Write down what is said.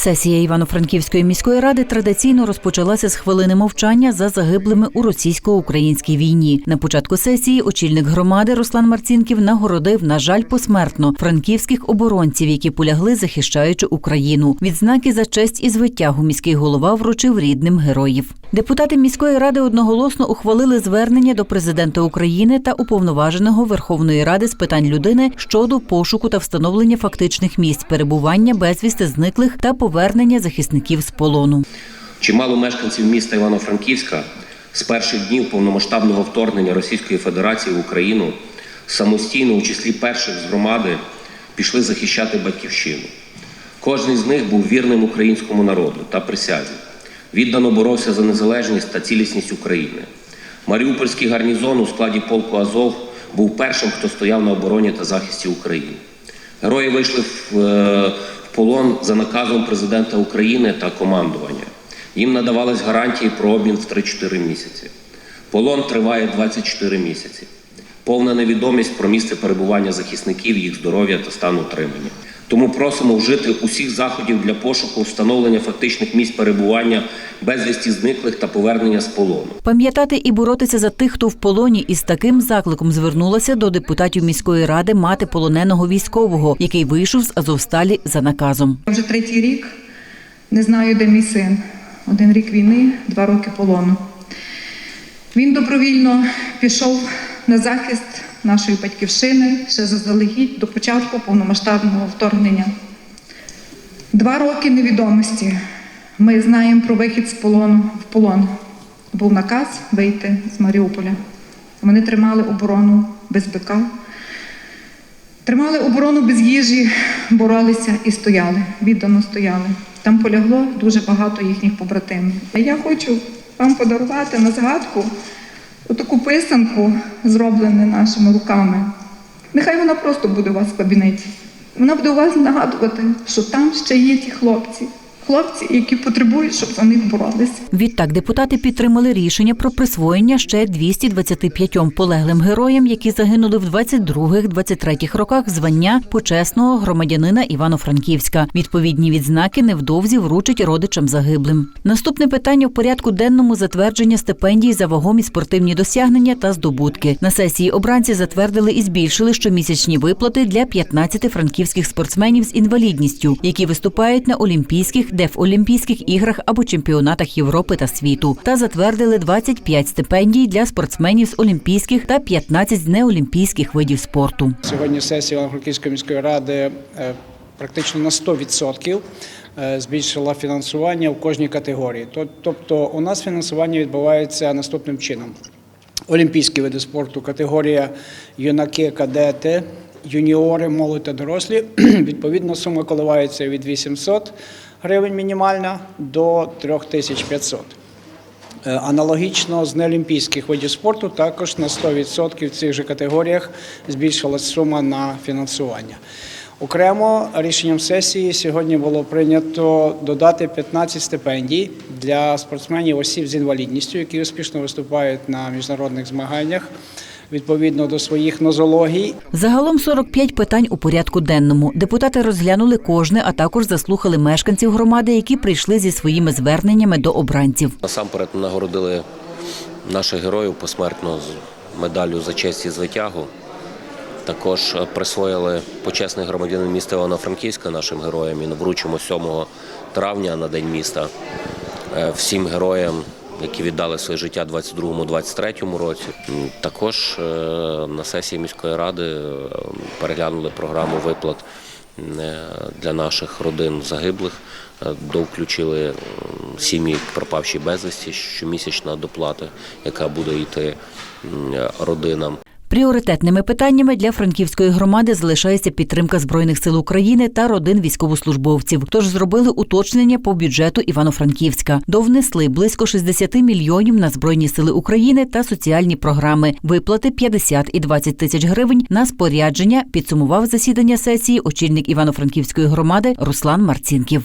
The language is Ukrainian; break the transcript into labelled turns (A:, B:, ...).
A: Сесія Івано-Франківської міської ради традиційно розпочалася з хвилини мовчання за загиблими у російсько-українській війні. На початку сесії очільник громади Руслан Марцінків нагородив, на жаль, посмертно франківських оборонців, які полягли, захищаючи Україну. Відзнаки за честь і звитягу міський голова вручив рідним героїв. Депутати міської ради одноголосно ухвалили звернення до президента України та уповноваженого Верховної Ради з питань людини щодо пошуку та встановлення фактичних місць перебування безвісти зниклих та повернення захисників з полону.
B: Чимало мешканців міста Івано-Франківська з перших днів повномасштабного вторгнення Російської Федерації в Україну самостійно, у числі перших з громади, пішли захищати батьківщину. Кожен з них був вірним українському народу та присязі. Віддано боровся за незалежність та цілісність України. Маріупольський гарнізон у складі полку Азов був першим, хто стояв на обороні та захисті України. Герої вийшли в, е, полон за наказом президента України та командування. Їм надавались гарантії про обмін в 3-4 місяці. Полон триває 24 місяці. Повна невідомість про місце перебування захисників, їх здоров'я та стан утримання. Тому просимо вжити усіх заходів для пошуку встановлення фактичних місць перебування безвісті зниклих та повернення з полону.
A: Пам'ятати і боротися за тих, хто в полоні, із таким закликом звернулася до депутатів міської ради мати полоненого військового, який вийшов з Азовсталі за наказом.
C: Вже третій рік не знаю, де мій син. Один рік війни, два роки полону. Він добровільно пішов на захист нашої батьківщини ще заздалегідь до початку повномасштабного вторгнення. Два роки невідомості. Ми знаємо про вихід з полону в полон. Був наказ вийти з Маріуполя. Вони тримали оборону без БК, Тримали оборону без їжі, боролися і стояли, віддано стояли. Там полягло дуже багато їхніх побратимів. Я хочу вам подарувати на згадку отаку писанку, зроблену нашими руками. Нехай вона просто буде у вас в кабінеті. Вона буде у вас нагадувати, що там ще є ті хлопці, хлопці, які потребують, щоб за них боролися.
A: Відтак депутати підтримали рішення про присвоєння ще 225 полеглим героям, які загинули в 22-23 роках звання почесного громадянина Івано-Франківська. Відповідні відзнаки невдовзі вручать родичам загиблим. Наступне питання в порядку денному затвердження стипендій за вагомі спортивні досягнення та здобутки. На сесії обранці затвердили і збільшили щомісячні виплати для 15 франківських спортсменів з інвалідністю, які виступають на олімпійських, дефолімпійських іграх або чемпіонатах Європи та світу, та затвердили 25 стипендій для спортсменів з олімпійських та 15 з неолімпійських видів спорту.
D: Сьогодні сесія Івано-Франківської міської ради е, практично на 100% е, збільшила фінансування в кожній категорії. Тобто у нас фінансування відбувається наступним чином. Олімпійські види спорту, категорія юнаки, кадети, юніори, молодь та дорослі. Відповідно, сума коливається від 800 гривень мінімальна до 3500. Е, Аналогічно з неолімпійських видів спорту також на 100% в цих же категоріях збільшилась сума на фінансування. Окремо рішенням сесії сьогодні було прийнято додати 15 стипендій для спортсменів осіб з інвалідністю, які успішно виступають на міжнародних змаганнях відповідно до своїх нозологій
A: Загалом 45 питань у порядку денному. Депутати розглянули кожне, а також заслухали мешканців громади, які прийшли зі своїми зверненнями до обранців.
B: Насамперед нагородили наших героїв посмертно з медаллю за честь і звитягу. Також е, присвоїли почесний громадянин міста Івано-Франківська нашим героям і вручимо 7 травня на День міста е, всім героям, які віддали своє життя в 22-23 році. Також е, на сесії міської ради е, переглянули програму виплат е, для наших родин загиблих, довключили сім'ї пропавші безвісті, щомісячна доплата, яка буде йти родинам.
A: Пріоритетними питаннями для франківської громади залишається підтримка збройних сил України та родин військовослужбовців. Тож зробили уточнення по бюджету Івано-Франківська. Довнесли близько 60 мільйонів на збройні сили України та соціальні програми. Виплати 50 і 20 тисяч гривень на спорядження. Підсумував засідання сесії очільник Івано-Франківської громади Руслан Марцінків.